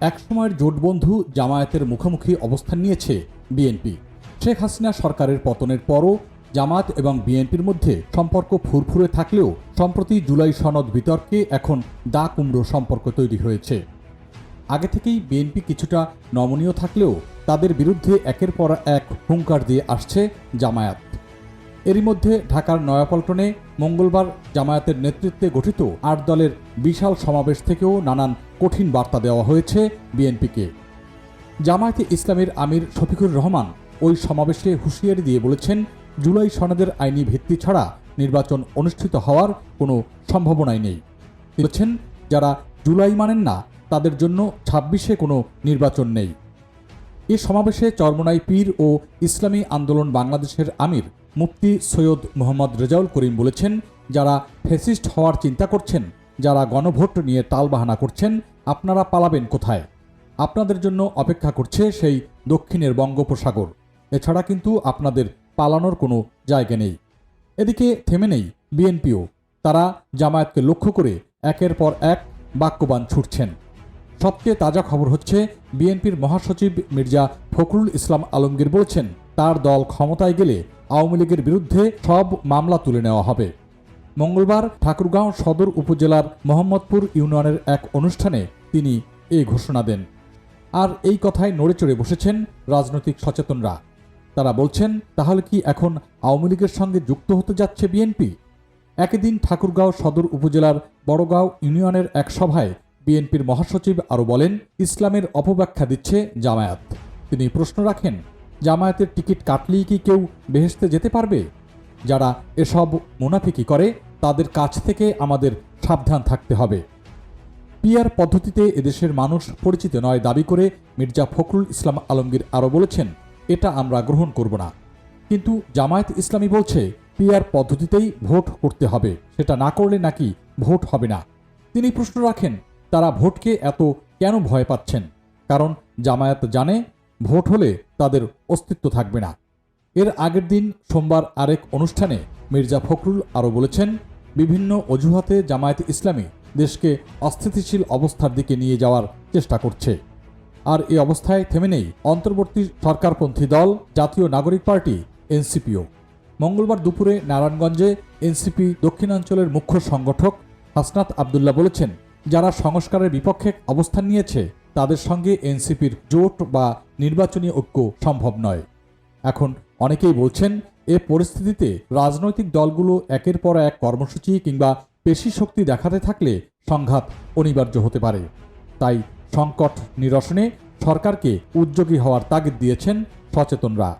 একসময়ের জোটবন্ধু জামায়াতের মুখোমুখি অবস্থান নিয়েছে বিএনপি। শেখ হাসিনা সরকারের পতনের পরও জামায়াত এবং বিএনপির মধ্যে সম্পর্ক ফুরফুরে থাকলেও সম্প্রতি জুলাই সনদ বিতর্কে এখন দা কুমড়ো সম্পর্ক তৈরি হয়েছে। আগে থেকেই বিএনপি কিছুটা নমনীয় থাকলেও তাদের বিরুদ্ধে একের পর এক হুঙ্কার দিয়ে আসছে জামায়াত। এরই মধ্যে ঢাকার নয়াপল্টনে মঙ্গলবার জামায়াতের নেতৃত্বে গঠিত আট দলের বিশাল সমাবেশ থেকেও নানান কঠিন বার্তা দেওয়া হয়েছে বিএনপিকে। জামায়াতে ইসলামের আমির শফিকুর রহমান ওই সমাবেশে হুঁশিয়ারি দিয়ে বলেছেন, জুলাই সনদের আইনি ভিত্তি ছাড়া নির্বাচন অনুষ্ঠিত হওয়ার কোনো সম্ভাবনাই নেই। বলেছেন, যারা জুলাই মানেন না, তাদের জন্য ছাব্বিশে কোনো নির্বাচন নেই। এ সমাবেশে চরমনাই পীর ও ইসলামী আন্দোলন বাংলাদেশের আমির মুফতি সৈয়দ মোহাম্মদ রেজাউল করিম বলেছেন, যারা ফেসিস্ট হওয়ার চিন্তা করছেন, যারা গণভোট নিয়ে টালবাহানা করছেন, আপনারা পালাবেন কোথায়? আপনাদের জন্য অপেক্ষা করছে সেই দক্ষিণের বঙ্গোপসাগর। এছাড়া কিন্তু আপনাদের পালানোর কোনো জায়গা নেই। এদিকে থেমে নেই বিএনপিও। তারা জামায়াতকে লক্ষ্য করে একের পর এক বাক্যবান ছুটছেন। সবচেয়ে তাজা খবর হচ্ছে, বিএনপির মহাসচিব মির্জা ফখরুল ইসলাম আলমগীর বলছেন, তার দল ক্ষমতায় গেলে আওয়ামী লীগের বিরুদ্ধে সব মামলা তুলে নেওয়া হবে। মঙ্গলবার ঠাকুরগাঁও সদর উপজেলার মোহাম্মদপুর ইউনিয়নের এক অনুষ্ঠানে তিনি এই ঘোষণা দেন। আর এই কথায় নড়েচড়ে বসেছেন রাজনৈতিক সচেতনরা। তারা বলছেন, তাহলে কি এখন আওয়ামী লীগের সঙ্গে যুক্ত হতে যাচ্ছে বিএনপি? একদিন ঠাকুরগাঁও সদর উপজেলার বড়গাঁও ইউনিয়নের এক সভায় বিএনপির মহাসচিব আরও বলেন, ইসলামের অপব্যাখ্যা দিচ্ছে জামায়াত। তিনি প্রশ্ন রাখেন, জামায়াতের টিকিট কাটলেই কি কেউ বেহেশতে যেতে পারবে? যারা এসব মুনাফিকি করে, তাদের কাছ থেকে আমাদের সাবধান থাকতে হবে। পিয়ার পদ্ধতিতে এদেশের মানুষ পরিচিত নয় দাবি করে মির্জা ফখরুল ইসলাম আলমগীর আরও বলেছেন, এটা আমরা গ্রহণ করব না। কিন্তু জামায়াত ইসলামী বলছে, পিআর পদ্ধতিতেই ভোট করতে হবে, সেটা না করলে নাকি ভোট হবে না। তিনি প্রশ্ন রাখেন তারা ভোটকে এত কেন ভয় পাচ্ছেন? কারণ জামায়াত জানে ভোট হলে তাদের অস্তিত্ব থাকবে না। এর আগের দিন সোমবার আরেক অনুষ্ঠানে মির্জা ফখরুল আরও বলেছেন, বিভিন্ন অজুহাতে জামায়াত ইসলামী দেশকে অস্থিতিশীল অবস্থার দিকে নিয়ে যাওয়ার চেষ্টা করছে। আর এই অবস্থায় থেমে নেই অন্তর্বর্তী সরকারপন্থী দল, জাতীয় নাগরিক পার্টি, এনসিপিও। মঙ্গলবার দুপুরে নারায়ণগঞ্জে এনসিপি দক্ষিণাঞ্চলের মুখ্য সংগঠক হাসনাত আবদুল্লাহ বলেছেন যারা সংস্কারের বিপক্ষে অবস্থান নিয়েছে, তাদের সঙ্গে এনসিপির জোট বা নির্বাচনী ঐক্য সম্ভব নয়। এখন অনেকেই বলছেন, এ পরিস্থিতিতে রাজনৈতিক দলগুলো একের পর এক কর্মসূচি কিংবা পেশি শক্তি দেখাতে থাকলে সংঘাত অনিবার্য হতে পারে। তাই সংকট নিরসনে সরকারকে উদ্যোগী হওয়ার তাগিদ দিয়েছেন সচেতনরা।